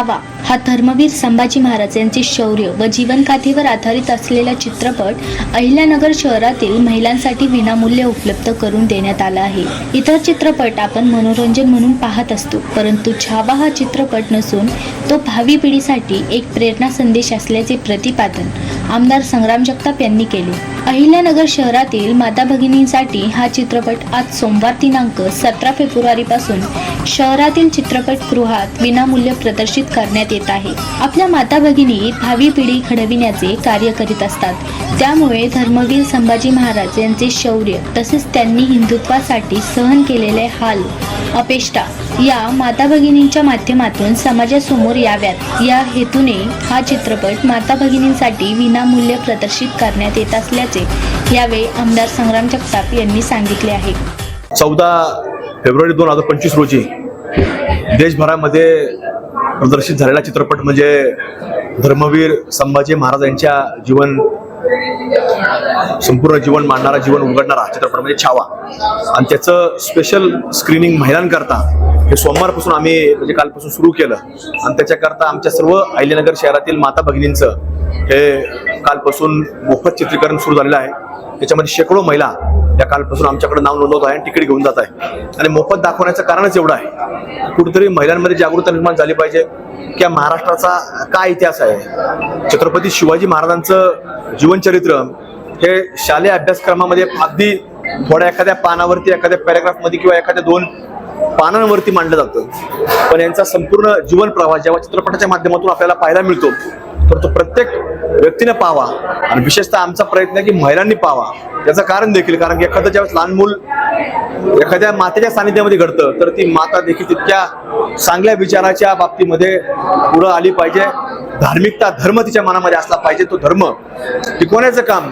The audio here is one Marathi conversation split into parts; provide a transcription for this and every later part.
छावा हा धर्मवीर संभाजी महाराज यांचे शौर्य व जीवनकाथीवर आधारित असलेला चित्रपट अहिल्यानगर शहरातील महिलांसाठी विनामूल्य उपलब्ध करून देण्यात आला आहे. इतर चित्रपट आपण मनोरंजन म्हणून पाहत असतो परंतु छावा हा चित्रपट नसून तो भावी पिढीसाठी एक प्रेरणा संदेश असल्याचे प्रतिपादन आमदार संग्राम जगताप यांनी केले. अहिल्यानगर शहरातील माता भगिनींसाठी हा चित्रपट आज सोमवार दिनांक सतरा फेब्रुवारी पासून शहरातील चित्रपटगृहात विनामूल्य प्रदर्शित करण्यात येत आहे. आपल्या माता भगिनी भावी पिढी घडविण्याचे कार्य करीत असतात. त्यामुळे धर्मवीर संभाजी महाराज यांचे शौर्य तसेच त्यांनी हिंदुत्वासाठी सहन केलेले हाल अपेष्टा या माता भगिनींच्या माध्यमातून समाजासमोर याव्यात. या हेतूने हा चित्रपट माता भगिनींसाठी विनामूल्य प्रदर्शित करण्यात येत असल्याचे यावेळी आमदार संग्राम जगताप यांनी सांगितले आहे. चौदा फेब्रुवारी दोन हजार पंचवीस रोजी देशभरामध्ये प्रदर्शित झालेला चित्रपट म्हणजे धर्मवीर संभाजी महाराज यांच्या जीवन संपूर्ण जीवन मांडणारा जीवन उघडणारा चित्रपट म्हणजे छावा. आणि त्याचं स्पेशल स्क्रीनिंग महिलांकरता हे सोमवारपासून आम्ही म्हणजे कालपासून सुरू केलं. आणि त्याच्याकरता आमच्या सर्व अहिल्यानगर शहरातील माता भगिनींचं हे कालपासून मोफत चित्रीकरण सुरू झालेलं आहे. त्याच्यामध्ये शेकडो महिला या कालपासून आमच्याकडे नाव नोंदवत आहे आणि तिकीट घेऊन जात आहे. आणि मोफत दाखवण्याचं कारणच एवढं आहे. कुठेतरी महिलांमध्ये जागरूकता निर्माण झाली पाहिजे. की या महाराष्ट्राचा काय इतिहास आहे? छत्रपती शिवाजी महाराजांचं जीवनचरित्र हे शालेय अभ्यासक्रमामध्ये अगदी थोड्या एखाद्या पानावरती एखाद्या पॅराग्राफमध्ये किंवा एखाद्या दोन पानांवरती मांडलं जातं. पण यांचा संपूर्ण जीवन प्रवास जेव्हा चित्रपटाच्या माध्यमातून आपल्याला पाहायला मिळतो तर तो प्रत्येक व्यक्तीने पाहावा. आणि विशेषतः आमचा प्रयत्न आहे की महिलांनी पाहावा. त्याचं कारण देखील कारण की एखादं ज्यावेळेस लहान मूल एखाद्या मातेच्या सानिध्यामध्ये घडतं तर ती माता देखील तितक्या चांगल्या विचाराच्या बाबतीमध्ये पुढं आली पाहिजे. धार्मिकता धर्म तिच्या मनामध्ये असला पाहिजे. तो धर्म टिकवण्याचं काम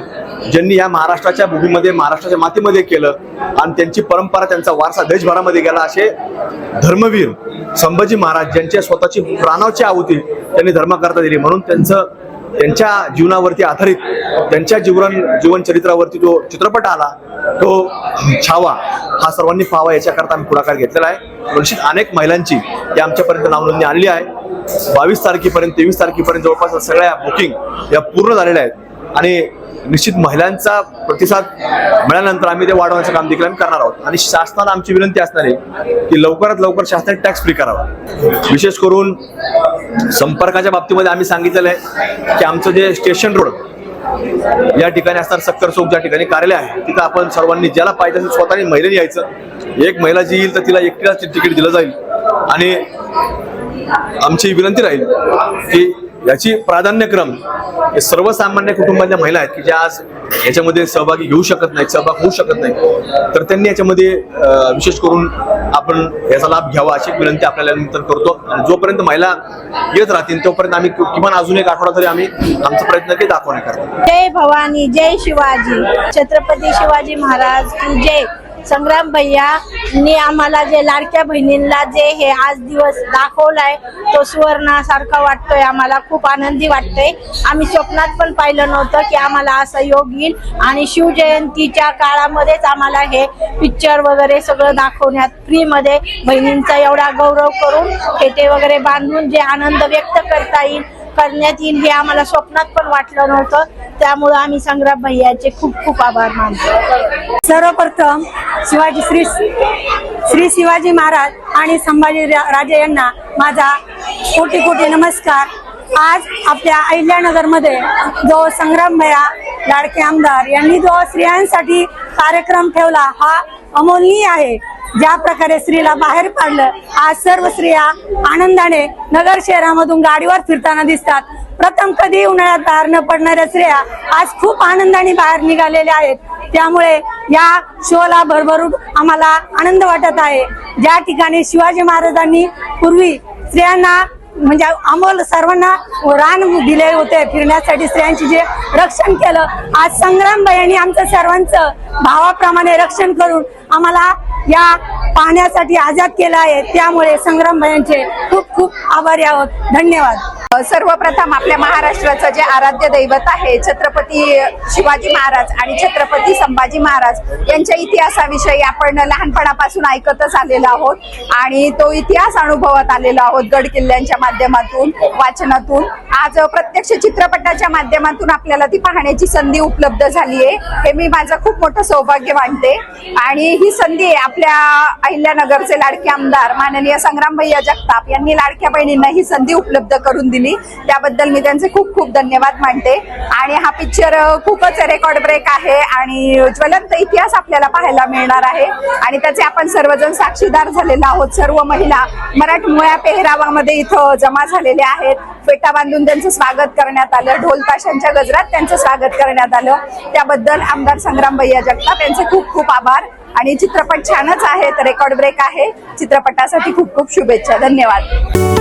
ज्यांनी या महाराष्ट्राच्या भूमीमध्ये महाराष्ट्राच्या मातीमध्ये केलं आणि त्यांची परंपरा त्यांचा वारसा देशभरामध्ये गेला असे धर्मवीर संभाजी महाराज ज्यांच्या स्वतःची प्राणाची आहुती त्यांनी धर्माकरता दिली. म्हणून त्यांचं त्यांच्या जीवनावरती आधारित त्यांच्या जीवन जीवन चरित्रावरती जो चित्रपट आला तो छावा हा सर्वांनी पाहावा याच्याकरता आम्ही पुढाकार घेतलेला आहे. निश्चित अनेक महिलांची या आमच्यापर्यंत नावनोंदणी आणली आहे. बावीस तारखेपर्यंत तेवीस तारखेपर्यंत जवळपास सगळ्या बुकिंग या पूर्ण झालेल्या आहेत. आणि निश्चित महिलांचा प्रतिसाद मिळाल्यानंतर आम्ही ते वाढवण्याचं काम देखील आम्ही करणार आहोत. आणि शासनाला आमची विनंती असणार आहे की लवकरात लवकर शासनाने टॅक्स फ्री करावा. विशेष करून संपर्काच्या बाबतीमध्ये आम्ही सांगितलेलं आहे की आमचं जे स्टेशन रोड या ठिकाणी असणार सक्कर चौक ज्या ठिकाणी कार्यालय आहे तिथं आपण सर्वांनी ज्याला पाहिजे असेल स्वतःने महिलेने यायचं. एक महिला जी येईल तर तिला एकटीलाच तिकीट दिलं जाईल. आणि आमची विनंती राहील की याची प्राधान्यक्रम हे सर्वसामान्य कुटुंबातल्या महिला आहेत की ज्या आज याच्यामध्ये सहभागी घेऊ शकत नाहीत सहभाग होऊ शकत नाही तर त्यांनी याच्यामध्ये विशेष करून आपण याचा लाभ घ्यावा अशी विनंती आपल्याला नंतर करतो. आणि जोपर्यंत महिला येत राहतील तोपर्यंत आम्ही किमान अजून एक आठवडा तरी आम्ही आमचा प्रयत्न काही दाखवणे करतो. जय भवानी जय शिवाजी. छत्रपती शिवाजी महाराज की जय. संग्राम भैयानी आम्हाला जे लाडक्या बहिणींना जे हे आज दिवस दाखवलाय तो सुवर्णासारखा वाटतोय आम्हाला खूप आनंदी वाटतोय. आम्ही स्वप्नात पण पाहिलं नव्हतं की आम्हाला असं योग येईल. आणि शिवजयंतीच्या काळामध्येच आम्हाला हे पिक्चर वगैरे सगळं दाखवण्यात फ्रीमध्ये बहिणींचा एवढा गौरव करून फेटे वगैरे बांधून जे आनंद व्यक्त करता येईल करण्यात येईल हे आम्हाला स्वप्नात पण वाटलं नव्हतं. त्यामुळं आम्ही संग्राम भैयाचे खूप खूप आभार मानतो. सर्वप्रथम शिवाजी श्री श्री शिवाजी महाराज आणि संभाजी रा- राजे यांना माझा कोटी कोटी नमस्कार. आज आपल्या अहिल्यानगरमध्ये जो संग्राम भैया लाडके आमदार यांनी जो स्त्रियांसाठी कार्यक्रम ठेवला हा अमोलनीय आहे. ज्या प्रकारे स्त्रीला बाहेर पाडलं आज सर्व स्त्रिया आनंदाने नगर शहरामधून गाडीवर फिरताना दिसतात. प्रथम कधी उन्हाळ्यात बाहेर न पडणाऱ्या स्त्रिया आज खूप आनंदाने बाहेर निघालेल्या आहेत. त्यामुळे या शोला भरभरून आम्हाला आनंद वाटत आहे. ज्या ठिकाणी शिवाजी महाराजांनी पूर्वी स्त्रियांना म्हणजे अमोल सर्वांना रान दिले होते फिरण्यासाठी स्त्रियांचे जे रक्षण केलं. आज संग्रामबाईंनी आमचं सर्वांचं भावाप्रमाणे रक्षण करून आम्हाला या पाहण्यासाठी आजाद केला आहे. त्यामुळे संग्रामबाईंचे खूप खूप आभारी आहोत. धन्यवाद. सर्वप्रथम आपल्या महाराष्ट्राचं जे आराध्य दैवत आहे छत्रपती शिवाजी महाराज आणि छत्रपती संभाजी महाराज यांच्या इतिहासाविषयी आपण लहानपणापासून ऐकतच आलेलो आहोत. आणि तो इतिहास अनुभवत आलेलो आहोत गड किल्ल्यांच्या माध्यमातून वाचनातून. आज प्रत्यक्ष चित्रपटाच्या माध्यमातून आपल्याला ती पाहण्याची संधी उपलब्ध झाली आहे हे मी माझं खूप मोठं सौभाग्य मानते. आणि ही संधी आपल्या अहिल्यानगरचे लाडके आमदार माननीय संग्राम भैया जगताप यांनी लाडक्या बहिणींना ही संधी उपलब्ध करून दिली. त्याबद्दल मी त्यांचे खूप खूप धन्यवाद मानते. आणि हा पिक्चर खूपच रेकॉर्ड ब्रेक आहे आणि ज्वलंत इतिहास आपल्याला पाहायला मिळणार आहे. आणि त्याचे आपण सर्वजण साक्षीदार झालेलो आहोत. सर्व महिला मराठमोळ्या पेहरावामध्ये इथं जमा झालेल्या आहेत. फेटा बांधून त्यांचं स्वागत करण्यात आलं. ढोल ताशांच्या गजरात त्यांचं स्वागत करण्यात आलं. त्याबद्दल आमदार संग्राम भैया जगताप यांचे खूप खूप आभार. आणि चित्रपट छानच आहेत. रेकॉर्ड ब्रेक आहे. चित्रपटासाठी खूप खूप शुभेच्छा. धन्यवाद.